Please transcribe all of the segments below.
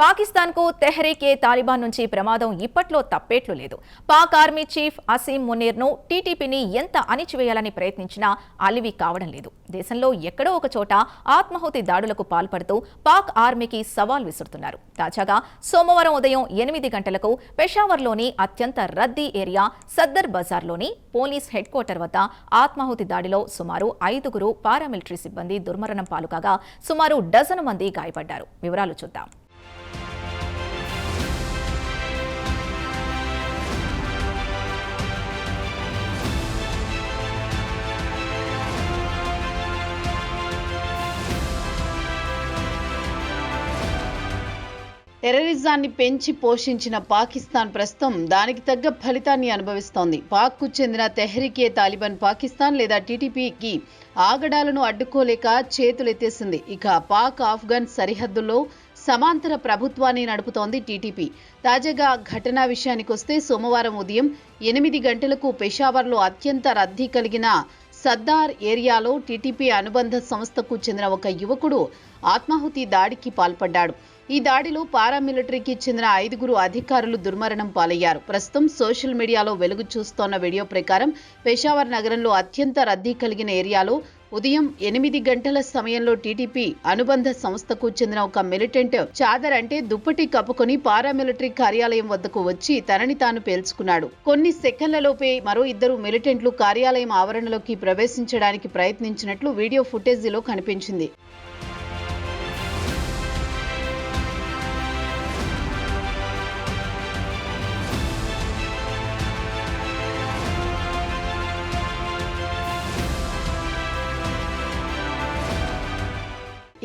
పాకిస్తాన్కు తెహ్రీక్ ఏ తాలిబాన్ నుంచి ప్రమాదం ఇప్పట్లో తప్పేట్లు లేదు. పాక్ ఆర్మీ చీఫ్ అసీం మునీర్ను టీటీపీని ఎంత అణిచివేయాలని ప్రయత్నించినా అలివి కావడం లేదు. దేశంలో ఎక్కడో ఒక చోట ఆత్మాహుతి దాడులకు పాల్పడుతూ పాక్ ఆర్మీకి సవాల్ విసురుతున్నారు. తాజాగా సోమవారం ఉదయం ఎనిమిది గంటలకు పెషావర్లోని అత్యంత రద్దీ ఏరియా సద్దర్ బజార్లోని పోలీస్ హెడ్ క్వార్టర్ వద్ద ఆత్మాహుతి దాడిలో సుమారు ఐదుగురు పారామిలిటరీ సిబ్బంది దుర్మరణం పాలుకాగా సుమారు డజను మంది గాయపడ్డారు. వివరాలు చూద్దాం. టెర్రరిజాన్ని పెంచి పోషించిన పాకిస్తాన్ ప్రస్తుతం దానికి తగ్గ ఫలితాన్ని అనుభవిస్తోంది. పాక్కు చెందిన తెహ్రికే తాలిబాన్ పాకిస్తాన్ లేదా టీటీపీకి ఆగడాలను అడ్డుకోలేక చేతులెత్తేసింది. ఇక పాక్ ఆఫ్ఘన్ సరిహద్దుల్లో సమాంతర ప్రభుత్వాన్ని నడుపుతోంది టీటీపీ తాజాగా ఘటనా విషయానికొస్తే సోమవారం ఉదయం ఎనిమిది గంటలకు పెషావర్లో అత్యంత రద్దీ కలిగిన సర్దార్ ఏరియాలో టీటీపీ అనుబంధ సంస్థకు చెందిన ఒక యువకుడు ఆత్మాహుతి దాడికి పాల్పడ్డాడు. ఈ దాడిలో పారామిలిటరీకి చెందిన ఐదుగురు అధికారులు దుర్మరణం పాలయ్యారు. ప్రస్తుతం సోషల్ మీడియాలో వెలుగు చూస్తోన్న వీడియో ప్రకారం పెషావర్ నగరంలో అత్యంత రద్దీ కలిగిన ఏరియాలో ఉదయం ఎనిమిది గంటల సమయంలో టీడీపీ అనుబంధ సంస్థకు చెందిన ఒక మిలిటెంట్ చాదర్ అంటే దుప్పటి కప్పుకొని పారామిలిటరీ కార్యాలయం వద్దకు వచ్చి తనని తాను పేల్చుకున్నాడు. కొన్ని సెకండ్లలోపే మరో ఇద్దరు మిలిటెంట్లు కార్యాలయం ఆవరణలోకి ప్రవేశించడానికి ప్రయత్నించినట్లు వీడియో ఫుటేజీలో కనిపించింది.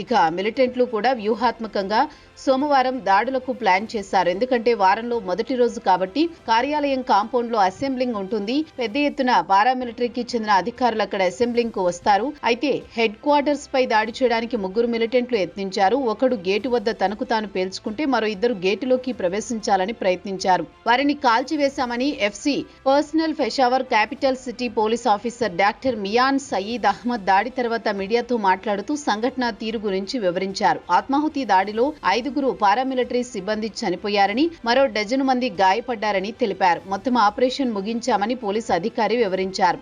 ఇక మిలిటెంట్లు కూడా వ్యూహాత్మకంగా సోమవారం దాడులకు ప్లాన్ చేశారు. ఎందుకంటే వారంలో మొదటి రోజు కాబట్టి కార్యాలయం కాంపౌండ్లో అసెంబ్లింగ్ ఉంటుంది. పెద్ద ఎత్తున పారామిలిటరీకి చెందిన అధికారులు అక్కడ అసెంబ్లింగ్కు వస్తారు. అయితే హెడ్ క్వార్టర్స్ పై దాడి చేయడానికి ముగ్గురు మిలిటెంట్లు యత్నించారు. ఒకడు గేటు వద్ద తనకు తాను పేల్చుకుంటే మరో ఇద్దరు గేటులోకి ప్రవేశించాలని ప్రయత్నించారు. వారిని కాల్చివేశామని FC personnel Peshawar capital city police officer doctor Mian Saeed Ahmed దాడి తర్వాత మీడియాతో మాట్లాడుతూ సంఘటన తీరు గురించి వివరించారు. ఆత్మాహుతి దాడిలో ఐదుగురు పారామిలిటరీ సిబ్బంది చనిపోయారని మరో డజను మంది గాయపడ్డారని తెలిపారు. మొత్తం ఆపరేషన్ ముగించామని పోలీసు అధికారి వివరించారు.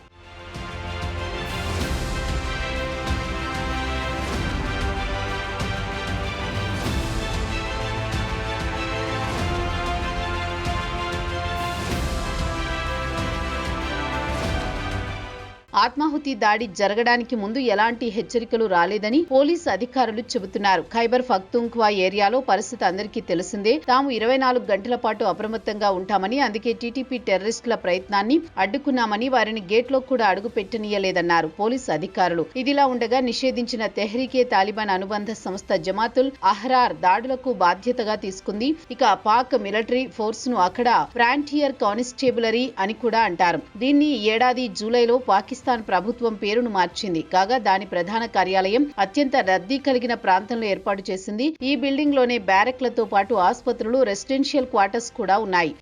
ఆత్మాహుతి దాడి జరగడానికి ముందు ఎలాంటి హెచ్చరికలు రాలేదని పోలీసు అధికారులు చెబుతున్నారు. ఖైబర్ ఫక్తుంక్వా ఏరియాలో పరిస్థితి అందరికీ తెలిసిందే. తాము ఇరవై నాలుగు గంటల పాటు అప్రమత్తంగా ఉంటామని అందుకే టీటీపీ టెర్రరిస్టుల ప్రయత్నాన్ని అడ్డుకున్నామని వారిని గేట్లో కూడా అడుగు పెట్టనీయలేదన్నారు పోలీసు అధికారులు. ఇదిలా ఉండగా నిషేధించిన తెహ్రీకే తాలిబాన్ అనుబంధ సంస్థ జమాతుల్ అహ్రార్ దాడులకు బాధ్యతగా తీసుకుంది. ఇక పాక్ మిలిటరీ ఫోర్స్ను అక్కడ ఫ్రాంటియర్ కానిస్టేబులరీ అని కూడా అంటారు. దీన్ని ఏడాది జూలైలో పాకిస్తాన్ ప్రభుత్వం పేరును మార్చింది. కాగా దాని ప్రధాన కార్యాలయం అత్యంత రద్దీ కలిగిన ప్రాంతంలో ఏర్పాటు చేసింది. ఈ బిల్డింగ్లోనే బ్యారెక్లతో పాటు ఆసుపత్రులు రెసిడెన్షియల్ క్వార్టర్స్ కూడా ఉన్నాయి.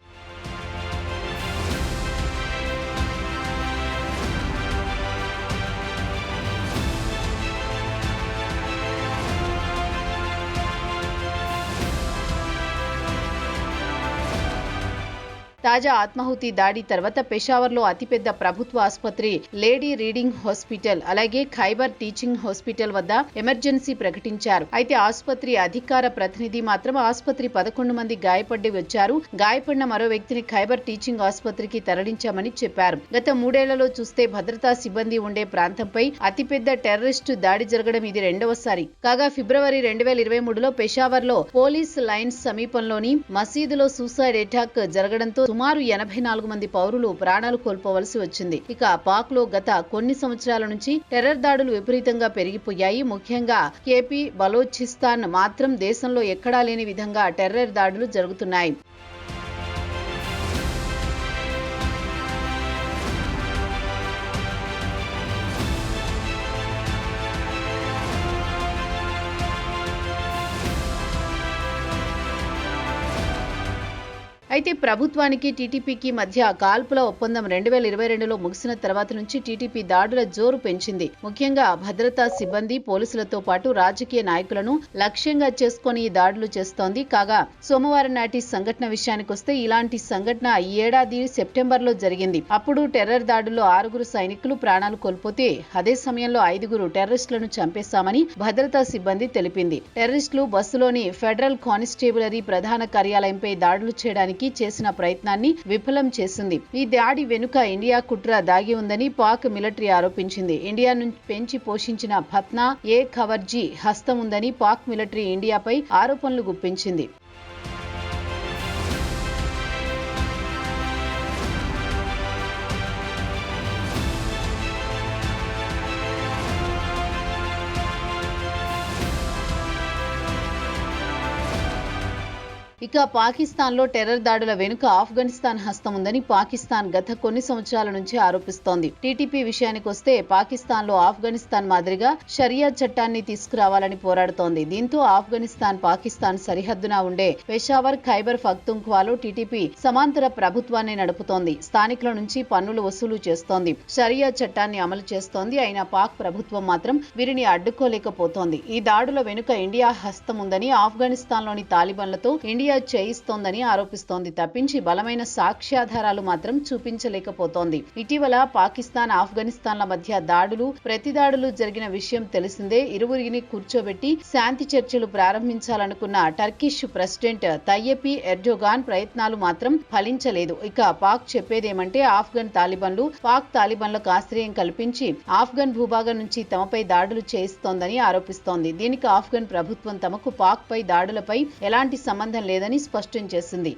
తాజా ఆత్మాహుతి దాడి తర్వాత పెషావర్లో అతిపెద్ద ప్రభుత్వ ఆసుపత్రి లేడీ రీడింగ్ హాస్పిటల్ అలాగే ఖైబర్ టీచింగ్ హాస్పిటల్ వద్ద ఎమర్జెన్సీ ప్రకటించారు. అయితే ఆసుపత్రి అధికార ప్రతినిధి మాత్రం ఆసుపత్రి పదకొండు మంది గాయపడి వచ్చారు. గాయపడిన మరో వ్యక్తిని ఖైబర్ టీచింగ్ ఆసుపత్రికి తరలించామని చెప్పారు. గత మూడేళ్ళలో చూస్తే భద్రతా సిబ్బంది ఉండే ప్రాంతంపై అతిపెద్ద టెర్రరిస్టు దాడి జరగడం ఇది రెండవసారి. కాగా ఫిబ్రవరి రెండు వేల ఇరవై మూడులో పెషావర్లో పోలీస్ లైన్స్ సమీపంలోని మసీదులో సూసైడ్ అటాక్ జరగడంతో సుమారు ఎనభై నాలుగు మంది పౌరులు ప్రాణాలు కోల్పోవలసి వచ్చింది. ఇక పాక్లో గత కొన్ని సంవత్సరాల నుంచి టెర్రర్ దాడులు విపరీతంగా పెరిగిపోయాయి. ముఖ్యంగా కేపీ బలోచిస్తాన్ మాత్రం దేశంలో ఎక్కడా లేని విధంగా టెర్రర్ దాడులు జరుగుతున్నాయి. అయితే ప్రభుత్వానికి టీటీపీకి మధ్య కాల్పుల ఒప్పందం రెండు వేల ఇరవై రెండులో ముగిసిన తర్వాత నుంచి టీటీపీ దాడుల జోరు పెంచింది. ముఖ్యంగా భద్రతా సిబ్బంది పోలీసులతో పాటు రాజకీయ నాయకులను లక్ష్యంగా చేసుకొని ఈ దాడులు చేస్తోంది. కాగా సోమవారం నాటి సంఘటన విషయానికొస్తే ఇలాంటి సంఘటన ఈ ఏడాది సెప్టెంబర్లో జరిగింది. అప్పుడు టెర్రర్ దాడుల్లో ఆరుగురు సైనికులు ప్రాణాలు కోల్పోతే అదే సమయంలో ఐదుగురు టెర్రరిస్టులను చంపేశామని భద్రతా సిబ్బంది తెలిపింది. టెర్రరిస్టులు బస్సులోని ఫెడరల్ కానిస్టేబులరీ ప్రధాన కార్యాలయంపై దాడులు చేయడానికి చేసిన ప్రయత్నాన్ని విఫలం చేసింది. ఈ దాడి వెనుక ఇండియా కుట్ర దాగి ఉందని పాక్ మిలిటరీ ఆరోపించింది. ఇండియా నుంచి పెంచి పోషించిన భత్నా ఏ ఖవర్జీ హస్తం ఉందని పాక్ మిలిటరీ ఇండియాపై ఆరోపణలు గుప్పించింది. ఇక పాకిస్తాన్లో టెర్రర్ దాడుల వెనుక ఆఫ్ఘనిస్తాన్ హస్తం ఉందని పాకిస్తాన్ గత కొన్ని సంవత్సరాల నుంచి ఆరోపిస్తోంది. టీటీపీ విషయానికి వస్తే పాకిస్తాన్లో ఆఫ్ఘనిస్తాన్ మాదిరిగా షరియా చట్టాన్ని తీసుకురావాలని పోరాడుతోంది. దీంతో ఆఫ్ఘనిస్తాన్ పాకిస్తాన్ సరిహద్దున ఉండే పెషావర్ ఖైబర్ ఫక్తుంఖ్వాలో టీటీపీ సమాంతర ప్రభుత్వాన్ని నడుపుతోంది. స్థానికుల నుంచి పన్నులు వసూలు చేస్తోంది. షరియా చట్టాన్ని అమలు చేస్తోంది. అయినా పాక్ ప్రభుత్వం మాత్రం వీరిని అడ్డుకోలేకపోతోంది. ఈ దాడుల వెనుక ఇండియా హస్తం ఉందని ఆఫ్ఘనిస్తాన్లోని తాలిబాన్లతో ఇండియా చేయిస్తోందని ఆరోపిస్తోంది. తప్పించి బలమైన సాక్ష్యాధారాలు మాత్రం చూపించలేకపోతోంది. ఇటీవల పాకిస్తాన్ ఆఫ్ఘనిస్తాన్ల మధ్య దాడులు ప్రతిదాడులు జరిగిన విషయం తెలిసిందే. ఇరువురిని కూర్చోబెట్టి శాంతి చర్చలు ప్రారంభించాలనుకున్న టర్కిష్ ప్రెసిడెంట్ తయ్యపి ఎర్డోగాన్ ప్రయత్నాలు మాత్రం ఫలించలేదు. ఇక పాక్ చెప్పేదేమంటే ఆఫ్ఘన్ తాలిబన్లు పాక్ తాలిబన్లకు ఆశ్రయం కల్పించి ఆఫ్ఘన్ భూభాగం నుంచి తమపై దాడులు చేయిస్తోందని ఆరోపిస్తోంది. దీనికి ఆఫ్ఘన్ ప్రభుత్వం తమకు పాక్ పై దాడులపై ఎలాంటి సంబంధం లేదు. లేదని స్పష్టం చేసింది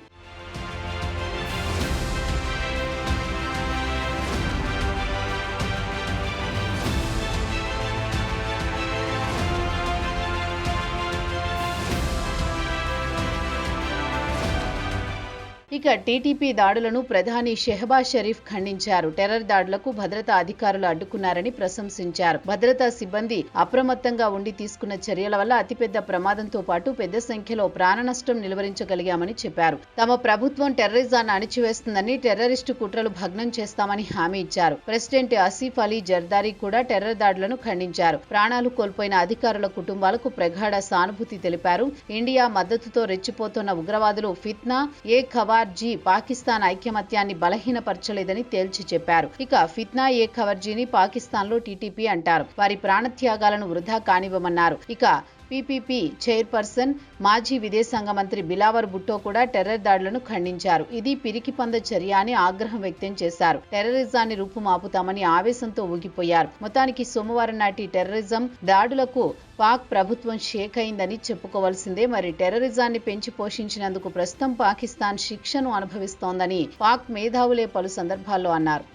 ఇక టీటీపీ దాడులను ప్రధాని షెహబాజ్ షరీఫ్ ఖండించారు. టెర్రర్ దాడులకు భద్రతా అధికారులు అడ్డుకున్నారని ప్రశంసించారు. భద్రతా సిబ్బంది అప్రమత్తంగా ఉండి తీసుకున్న చర్యల వల్ల అతిపెద్ద ప్రమాదంతో పాటు పెద్ద సంఖ్యలో ప్రాణ నష్టం నిలువరించగలిగామని చెప్పారు. తమ ప్రభుత్వం టెర్రరిజాన్ని అణిచివేస్తుందని టెర్రరిస్టు కుట్రలు భగ్నం చేస్తామని హామీ ఇచ్చారు. ప్రెసిడెంట్ ఆసిఫ్ అలీ జర్దారీ కూడా టెర్రర్ దాడులను ఖండించారు. ప్రాణాలు కోల్పోయిన అధికారుల కుటుంబాలకు ప్రగాఢ సానుభూతి తెలిపారు. ఇండియా మద్దతుతో రెచ్చిపోతున్న ఉగ్రవాదులు ఫిత్నా ఏ ఖబార్ జీ పాకిస్తాన్ ఐక్యమత్యాన్ని బలహీనపరచలేదని తేల్చి చెప్పారు. ఇక ఫిత్నా ఏ ఖవర్జీని పాకిస్తాన్లో టీటీపీ అంటారు. వారి ప్రాణత్యాగాలను వృధా కానివ్వమన్నారు. ఇక పీపీపీ చైర్పర్సన్ మాజీ విదేశాంగ మంత్రి బిలావర్ భుట్టో కూడా టెర్రర్ దాడులను ఖండించారు. ఇది పిరికిపంద చర్య అని ఆగ్రహం వ్యక్తం చేశారు. టెర్రరిజాన్ని రూపుమాపుతామని ఆవేశంతో ఊగిపోయారు. మొత్తానికి సోమవారం నాటి టెర్రరిజం దాడులకు పాక్ ప్రభుత్వం షేక్ అయిందని చెప్పుకోవాల్సిందే. మరి టెర్రరిజాన్ని పెంచి పోషించినందుకు ప్రస్తుతం పాకిస్తాన్ శిక్షను అనుభవిస్తోందని పాక్ మేధావులే పలు సందర్భాల్లో అన్నారు.